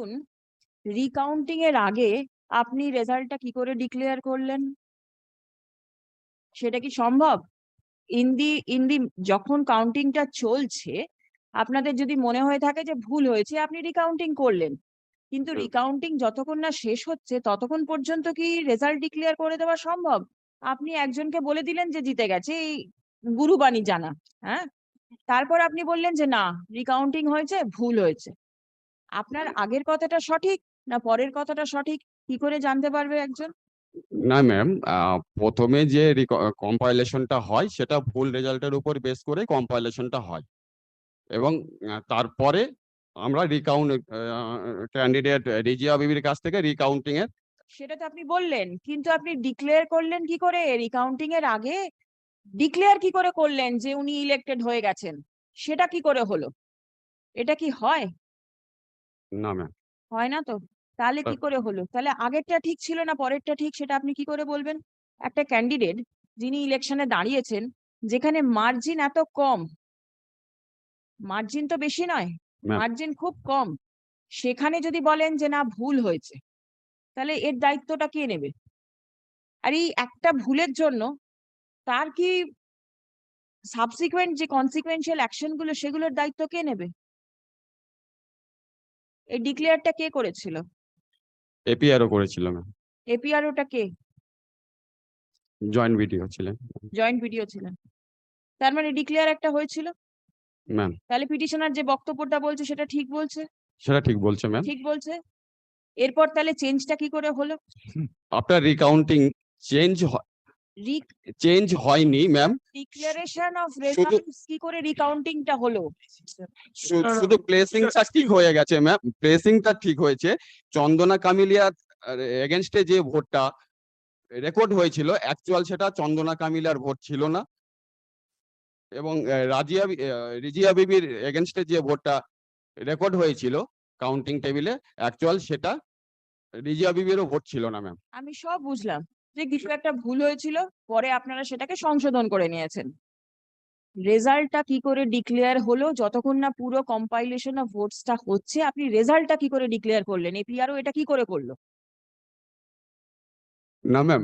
বলুন রিকাউন্টিং এর আগে আপনি রেজাল্টটা কি করে ডিক্লেয়ার করলেন? সেটা কি সম্ভব? ইন দি ইন দি যখন কাউন্টিংটা চলছে আপনাদের যদি মনে হয়ে থাকে যে ভুল হয়েছে আপনি রিকাউন্টিং করলেন। কিন্তু রিকাউন্টিং যতক্ষণ না শেষ হচ্ছে ততক্ষণ পর্যন্ত কি রেজাল্ট ডিক্লেয়ার করে দেওয়া সম্ভব? আপনি একজনকে বলে দিলেন যে জিতে গেছে এই গুরুবাণী জানা হ্যাঁ? তারপর আপনি বললেন যে না রিকাউন্টিং হয়েছে ভুল হয়েছে। আপনার আগের কথাটা সঠিক না পরের কথাটা সঠিক? কি করে জানতে পারবে একজন? না ম্যাম প্রথমে যে কম্পাইলেশনটা হয় সেটা ভুল রেজাল্টের উপর বেস করে কম্পাইলেশনটা হয়। এবং তারপরে আমরা রিকাউন্ট ক্যান্ডিডেট রিজিয়া বিবির কাছ থেকে রিকাউন্টিং এর সেটা তো আপনি বললেন কিন্তু আপনি ডিক্লেয়ার করলেন কি করে? রিকাউন্টিং এর আগে ডিক্লেয়ার কি করে করলেন যে উনি ইলেক্টেড হয়ে গেছেন? সেটা কি করে হলো? এটা কি হয়? না ম্যাম হয় না তো? তাহলে কি করে হলো? তাহলে আগেরটা ঠিক ছিল না পরেরটা ঠিক সেটা আপনি কি করে বলবেন? একটা ক্যান্ডিডেট যিনি ইলেকশনে দাঁড়িয়েছেন যেখানে মার্জিন এত কম। মার্জিন তো বেশি নয় মার্জিন খুব কম। সেখানে যদি বলেন যে না ভুল হয়েছে। তাহলে এর দায়িত্বটা কে নেবে? আর এই একটা ভুলের জন্য তার কি সাবসিকুয়েন্ট যে কনসিকুয়েন্সিয়াল অ্যাকশনগুলো সেগুলোর দায়িত্ব কে নেবে? এই ডিক্লেয়ারটা কে করেছিল? এপিআরও করেছিল ম্যাম। এপিআর ওটা কে? জয়েন্ট ভিডিও ছিলেন। জয়েন্ট ভিডিও ছিলেন। তার মানে ডিক্লেয়ার একটা হয়েছিল? ম্যাম। তাহলে পিটিশনার যে বক্তব্যটা বলছে সেটা ঠিক বলছে? সেটা ঠিক বলছে ম্যাম। ঠিক বলছে? এরপর তাহলে চেঞ্জটা কি করে হলো? আফটার রিকাউন্টিং চেঞ্জ চেঞ্জ হয়নি ম্যাম ডিক্লারেশন অফ রেজাল্টস কি করে রিকাউন্টিংটা হলো? শুধু প্লেসিংটা ঠিক হয়ে গেছে ম্যাম প্লেসিংটা ঠিক হয়েছে। চন্দনা কামিলিয়ার এগেনস্টে যে ভোটটা রেকর্ড হয়েছিল অ্যাকচুয়াল সেটা চন্দনা কামিলিয়ার ভোট ছিল না। এবং রাজিয়া রিজিয়া বিবির এগেনস্টে যে ভোটটা রেকর্ড হয়েছিল কাউন্টিং টেবিলে অ্যাকচুয়াল সেটা রিজিয়া বিবিরও ভোট ছিল না ম্যাম আমি সব বুঝলাম। যে কিছু একটা ভুল হয়েছিল পরে আপনারা সেটাকে সংশোধন করে নিয়েছেন। রেজাল্টটা কি করে ডিক্লেয়ার হলো যতক্ষণ না পুরো কম্পাইলেশন অফ ভোটসটা হচ্ছে আপনি রেজাল্টটা কি করে ডিক্লেয়ার করলেন? এপিআরও এটা কি করে করল? না ম্যাম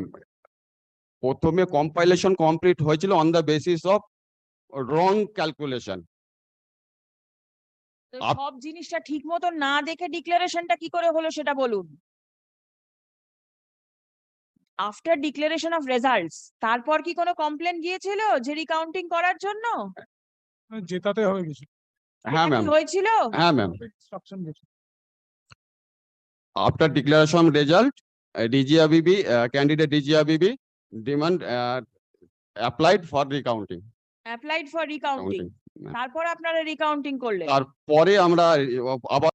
প্রথমে কম্পাইলেশন কমপ্লিট হয়েছিল on the basis of wrong calculation সব জিনিসটা ঠিক মতো না দেখে ডিক্লারেশনটা কি করে হলো সেটা বলুন। আফটার ডিক্লারেশন অফ রেজাল্টস তারপর কি কোনো কমপ্লেন গিয়েছিল যে রিকাউন্টিং করার জন্য? জেতাতে হবে কিছু হ্যাঁ ম্যাম হয়েছিল? হ্যাঁ ম্যাম ইনস্ট্রাকশন গেছে after declaration of result, uh, DGRBB, uh, candidate DGRBB demand uh, applied for recounting. Applied for recounting. তারপর আপনারা রিকাউন্টিং করলেন। তারপরে আমরা আবার